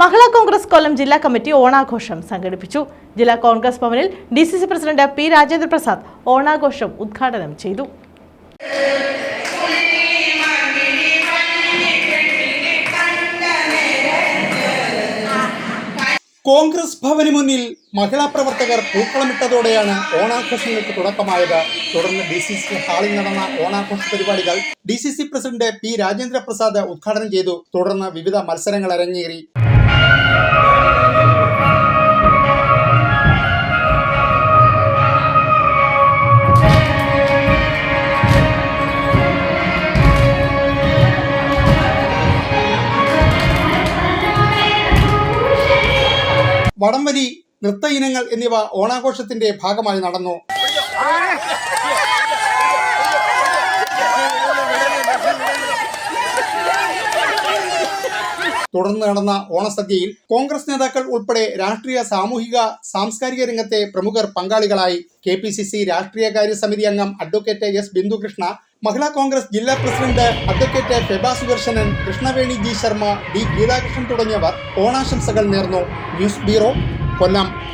മഹിളാ കോൺഗ്രസ് കൊല്ലം ജില്ലാ കമ്മിറ്റി ഓണാഘോഷം സംഘടിപ്പിച്ചു. ജില്ലാ കോൺഗ്രസ് ഭവനിൽ D C C president P Rajendra Prasad ഓണാഘോഷം ഉദ്ഘാടനം ചെയ്തു. കോൺഗ്രസ് ഭവന് മുന്നിൽ മഹിളാ പ്രവർത്തകർ പൂക്കളമിട്ടതോടെയാണ് ഓണാഘോഷങ്ങൾക്ക് തുടക്കമായത്. തുടർന്ന് ഡി സി സി ഹാളിൽ നടന്ന ഓണാഘോഷ പരിപാടികൾ D C C president P Rajendra Prasad ഉദ്ഘാടനം ചെയ്തു. തുടർന്ന് വിവിധ മത്സരങ്ങൾ അരങ്ങേറി. വടംവലി നൃത്ത ഇനങ്ങൾ എന്നിവ ഓണാഘോഷത്തിന്റെ ഭാഗമായി നടന്നു. തുടർന്ന് നടന്ന ഓണസദ്യയിൽ കോൺഗ്രസ് നേതാക്കൾ ഉൾപ്പെടെ രാഷ്ട്രീയ സാമൂഹിക സാംസ്കാരിക രംഗത്തെ പ്രമുഖർ പങ്കാളികളായി. കെ പി സി സി രാഷ്ട്രീയകാര്യ സമിതി അംഗം അഡ്വക്കേറ്റ് എസ് ബിന്ദുകൃഷ്ണ മഹിളാ കോൺഗ്രസ് ജില്ലാ president advocate Feba Sudarsanan Krishnaveni G Sharma D Geethakrishnan തുടങ്ങിയവർ ഓണാശംസകൾ നേർന്നു. News bureau Kollam.